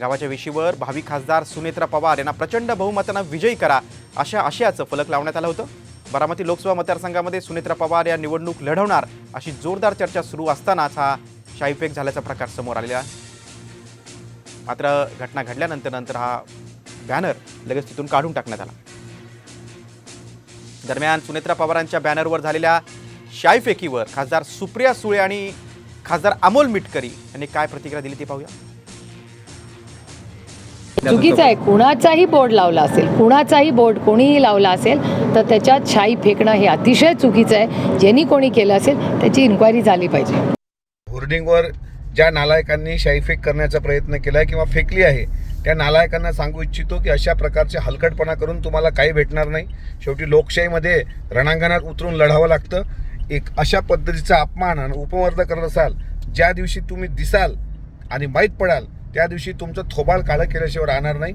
गावाच्या वेशीवर भावी खासदार सुनेत्रा पवार यांना प्रचंड बहुमतानं विजयी करा अशा आशयाचं फलक लावण्यात आलं होतं. बारामती लोकसभा मतदारसंघामध्ये सुनेत्रा पवार या निवडणूक लढवणार अशी जोरदार चर्चा सुरू असतानाच हा शाईफेक झाल्याचा प्रकार समोर आलेला मात्र घटना घडल्यानंतर नंतर हा बॅनर लगेच तिथून काढून टाकण्यात आला. दरम्यान सुनेत्रा पवारांच्या बॅनरवर झालेल्या शाईफेकीवर खासदार सुप्रिया सुळे आणि खासदार अमोल मिटकरी यांनी काय प्रतिक्रिया दिली ते पाहूया. चुकीचं आहे. कुणाचाही बोर्ड लावला असेल कुणाचाही बोर्ड कोणीही लावला असेल तर त्याच्यात शाई फेकणं हे अतिशय चुकीचं आहे. ज्यांनी कोणी केलं असेल त्याची इन्क्वायरी झाली पाहिजे. होर्डिंगवर ज्या नालायकांनी शाईफेक करण्याचा प्रयत्न केलाय किंवा फेकली आहे त्या नालायकांना सांगू इच्छितो की अशा प्रकारचे हलकटपणा करून तुम्हाला काही भेटणार नाही. शेवटी लोकशाहीमध्ये रणांगणात उतरून लढावं लागतं. एक अशा पद्धतीचा अपमान आणि उपमर्द करत असाल ज्या दिवशी तुम्ही दिसाल आणि माहीत पडाल त्या दिवशी तुमचं थोबाळ काळं केल्याशिवाय राहणार नाही.